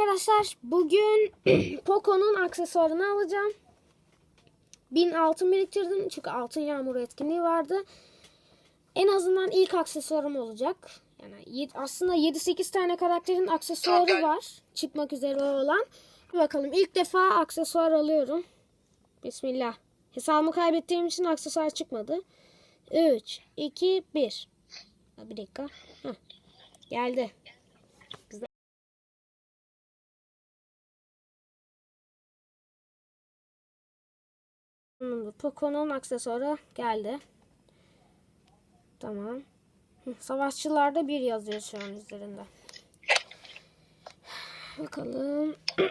arkadaşlar bugün Poco'nun aksesuarını alacağım. 1000 altın biriktirdim çünkü altın yağmuru etkinliği vardı. En azından ilk aksesuarım olacak. Yani aslında 7-8 tane karakterin aksesuarı var. Çıkmak üzere olan. Bir bakalım ilk defa aksesuar alıyorum. Bismillah. Hesabımı kaybettiğim için aksesuar çıkmadı. 3, 2, 1. Ha, Bir dakika. Heh. Geldi. Tamamdır. Poco'nun aksesuarı geldi. Tamam. Savaşçılarda bir yazıyor şu an üzerinde. Bakalım.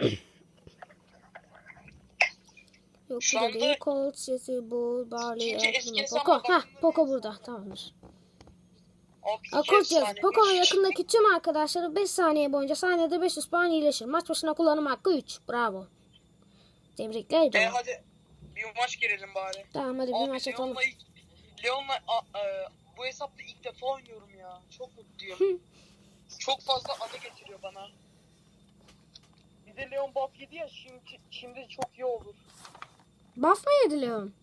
Yok bu da değil. Colt, Jesse, Bull, Barley, hesaba Poco. Ha, Poco burada. Tamamdır. Akort yaz. Poco'nun yakındaki tüm arkadaşları 5 saniye boyunca saniyede 500 puan iyileşir. Maç başına kullanım hakkı 3. Bravo. Tebrikler E hadi bir maç girelim bari. Tamam hadi bir Abi maç atalım. Leon'la ilk, Leon'la a- e, bu hesapta ilk defa oynuyorum ya. Çok mutluyum. çok fazla anı getiriyor bana. Bir de Leon buff yedi ya şimdi, şimdi çok iyi olur. Buff mı yedi Leon?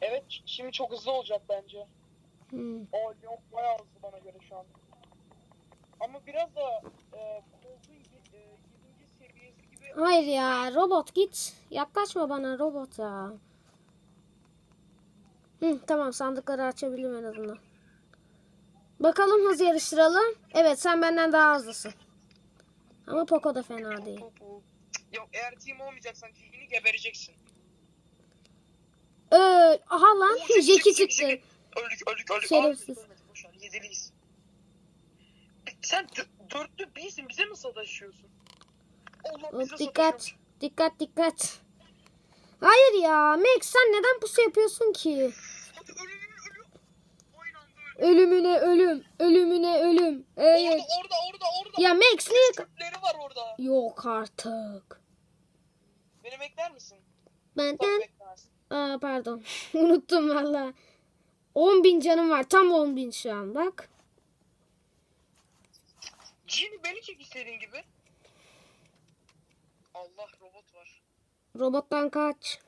Evet şimdi çok hızlı olacak bence. Hmm. O Leon bayağı hızlı bana göre şu an. Ama biraz da e, e, 7. seviyesi gibi Hayır ya robot git. Yaklaşma bana robot ya. Hı, tamam sandıkları açabildim en azından. Bakalım hız yarıştıralım. Evet sen benden daha hızlısın. Ama Poco da fena değil. Yok eğer team olmayacaksan team'ini gebereceksin. Öl. Aha lan Oo, Jeki çıktı. Öldük öldük öldük. Şerefsiz. Yediliyiz. Sen dö- dörtlü değilsin bize mi sataşıyorsun? Allah bize dikkat. sataşıyormuş. Dikkat dikkat. Hayır ya Max sen neden pusu yapıyorsun ki? Ölümüne ölüm. Ölümüne ölüm. Evet. Orada orada orada orada. Ya Max? Çöpleri var orada. Yok artık. Beni bekler misin? Benden. Aa pardon. Unuttum valla. 10 bin canım var. Tam 10 bin şu an bak. Cini beni çek istediğin gibi. Allah robot var. Robottan kaç.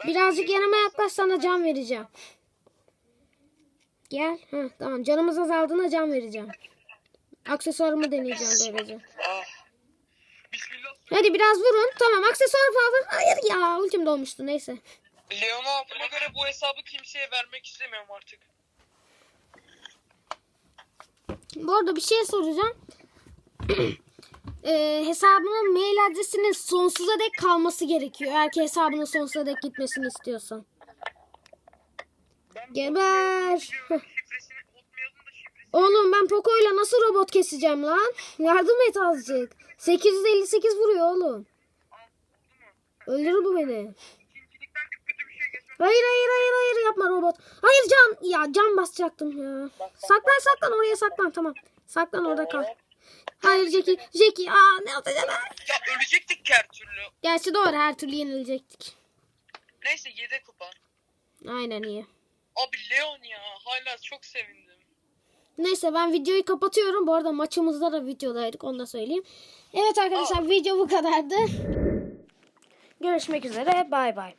Ben Birazcık yanıma yaklaş sana can vereceğim. Gel. Heh, tamam canımız azaldığında can vereceğim. Aksesuarımı deneyeceğim böylece. Ah. Hadi biraz vurun. Tamam aksesuar falan. Hayır ya ultim dolmuştu neyse. Leon'u aldığıma göre bu hesabı kimseye vermek istemiyorum artık. Bu arada bir şey soracağım. Ee, hesabının mail adresinin sonsuza dek kalması gerekiyor. Eğer ki hesabının sonsuza dek gitmesini istiyorsan. Geber. Oğlum ben Poco ile nasıl robot keseceğim lan? Yardım et azıcık. 858 vuruyor oğlum. Öldürür bu beni. Şey. Hayır hayır hayır hayır yapma robot. Hayır can. Ya can basacaktım ya. Saklan saklan oraya saklan tamam. Saklan orada kal. Hayır Jackie. Jackie aa ne yapacağım ben? Ya ölecektik her türlü. Gerçi doğru her türlü yenilecektik. Neyse 7 kupa. Aynen iyi. Abi Leon ya hala çok sevindim. Neyse ben videoyu kapatıyorum. Bu arada maçımızda da videodaydık onu da söyleyeyim. Evet arkadaşlar video bu kadardı. Görüşmek üzere. Bay bay.